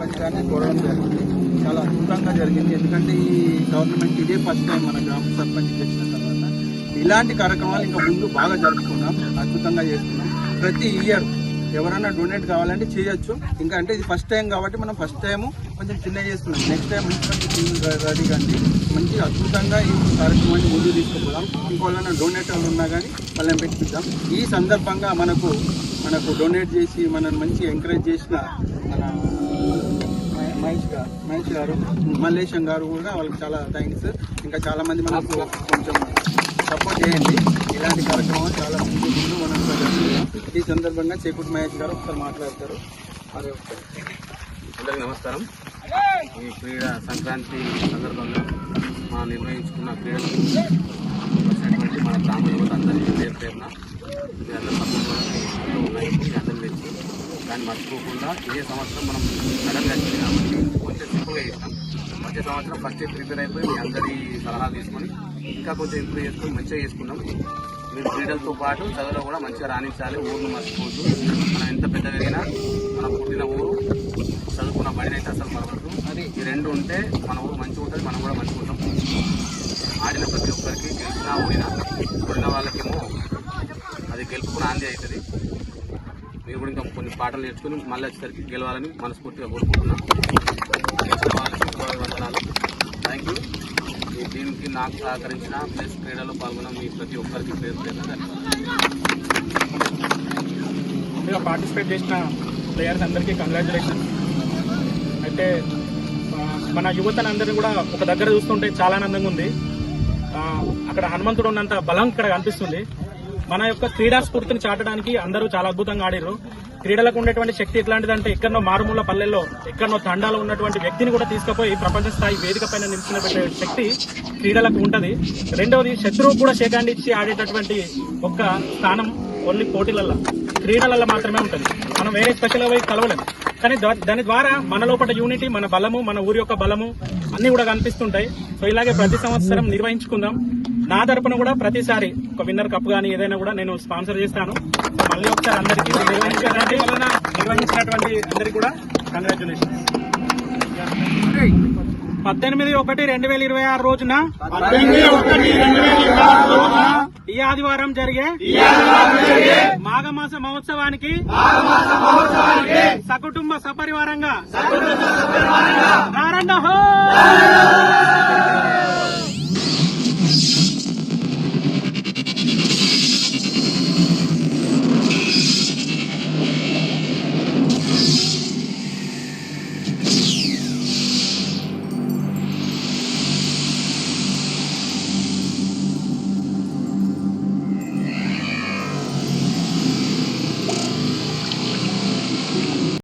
సర్పంచ్ కోరడం జరిగింది. చాలా అద్భుతంగా జరిగింది. ఎందుకంటే ఈ గవర్నమెంట్ ఇదే ఫస్ట్ టైం మన గ్రామ సర్పంచ్ చేసిన తర్వాత ఇలాంటి కార్యక్రమాలు ఇంకా ముందు బాగా జరుపుకున్నాం. అద్భుతంగా చేస్తున్నాం. ప్రతి ఇయర్ ఎవరైనా డొనేట్ కావాలంటే చేయొచ్చు. ఇంకా అంటే ఇది ఫస్ట్ టైం కాబట్టి మనం ఫస్ట్ టైము కొంచెం చిన్న చేస్తున్నాం. నెక్స్ట్ టైం మంచిగా రెడీ కండి. మంచి అద్భుతంగా ఈ కార్యక్రమాన్ని ముందు తీసుకుపోదాం. ఇంకోళ్ళైనా డొనేటర్లు ఉన్నా కానీ వాళ్ళని పెట్టిద్దాం ఈ సందర్భంగా మనకు మనకు డొనేట్ చేసి మనల్ని మంచి ఎంకరేజ్ చేసిన మహేష్ గారు మహేష్ గారు మల్లేశం గారు కూడా వాళ్ళకి చాలా థ్యాంక్స్ ఇంకా చాలా మంది మనకు కొంచెం సపోర్ట్ చేయండి. ఇలాంటి కార్యక్రమాలు చాలా ముందు ముందు మనం ఈ సందర్భంగా చేకూటి మహేష్ గారు ఒకసారి మాట్లాడతారు. అదే ఒకసారి అందరికీ నమస్కారం. ఈ క్రీడా సంక్రాంతి సందర్భంగా మనం నిర్వహించుకున్న క్రీడలు వచ్చినటువంటి మన గ్రామ యువత అందరికీ పేరు పేరున అందరి పక్కన ఉన్నాయి. అందరి దాన్ని మర్చిపోకుండా ఇదే సంవత్సరం మనం వచ్చే సంవత్సరం ఫస్ట్ ప్రిపేర్ అయిపోయి మీ అందరి సలహాలు తీసుకొని ఇంకా కొంచెం ఇంప్రూవ్ చేసుకొని మంచిగా చేసుకున్నాం. మీరు క్రీడలతో పాటు చదువులో కూడా మంచిగా రాణించాలి. ఊరును మర్చిపోవద్దు. మనం ఎంత పెద్దగా ఎదిగినా మనం పుట్టిన ఊరు చదువుకున్న బడిని అయితే అసలు మరవద్దు. ఈ రెండు ఉంటే మన ఊరు మంచిగా ఉంటుంది మనం కూడా మంచిగా ఉంటాం. ఆడిన ప్రతి ఒక్కరికి గెలిచినా ఓడినా ఓడిన వాళ్ళకేమో అది గెలుపుకున్న ఆంది అవుతుంది. మీరు కూడా ఇంకా కొన్ని పాటలు నేర్చుకుని మళ్ళీ వచ్చేసరికి గెలవాలని మనస్ఫూర్తిగా కోరుకుంటున్నాం. గెలిచిన వందనాలు థ్యాంక్ యూ ఈ దీనికి నాకు సహకరించిన ప్లస్ క్రీడలో పాల్గొన్న మీ ప్రతి ఒక్కరికి పేరు పేరు ధన్యవాదాలు. పార్టిసిపేట్ చేసిన ప్లేయర్స్ అందరికీ కంగ్రాచులేషన్స్ అయితే మన యువతనందరినీ కూడా ఒక దగ్గర చూస్తుంటే చాలా ఆనందంగా ఉంది. అక్కడ హనుమంతుడు ఉన్నంత బలం ఇక్కడ కనిపిస్తుంది. మన యొక్క క్రీడా స్ఫూర్తిని చాటడానికి అందరూ చాలా అద్భుతంగా ఆడారు క్రీడలకు ఉండేటువంటి శక్తి ఎట్లాంటిదంటే ఎక్కడో మారుమూల పల్లెల్లో ఎక్కడో తండాలో ఉన్నటువంటి వ్యక్తిని కూడా తీసుకుపోయి ప్రపంచ స్థాయి వేదిక పైన శక్తి క్రీడలకు ఉంటది. రెండవది శత్రువు కూడా షేకాండ్ ఇచ్చి ఆడేటటువంటి ఒక్క స్థానం ఓన్లీ పోటీలల్లో క్రీడలలో మాత్రమే ఉంటుంది. మనం వేరే స్పెషల్ పోయి కలవలేం. కానీ దా- దాని ద్వారా మన లోపల యూనిటీ మన బలము మన ఊరి యొక్క బలము అన్ని కూడా కనిపిస్తుంటాయి. సో ఇలాగే ప్రతి సంవత్సరం నిర్వహించుకుందాం. నా తరపున కూడా ప్రతిసారి ఒక విన్నర్ కప్ గానీ ఏదైనా కూడా నేను స్పాన్సర్ చేస్తాను. మళ్ళీ ఒకసారి అందరికీ నిర్వహించినటువంటి అందరికీ కూడా కంగ్రాచులేషన్స్ పద్దెనిమిది ఒకటి రెండు వేల ఇరవై ఆరు రోజున ఈ ఆదివారం జరిగే మాఘమాస మహోత్సవానికి సకుటుంబ సపరివారంగా రారండ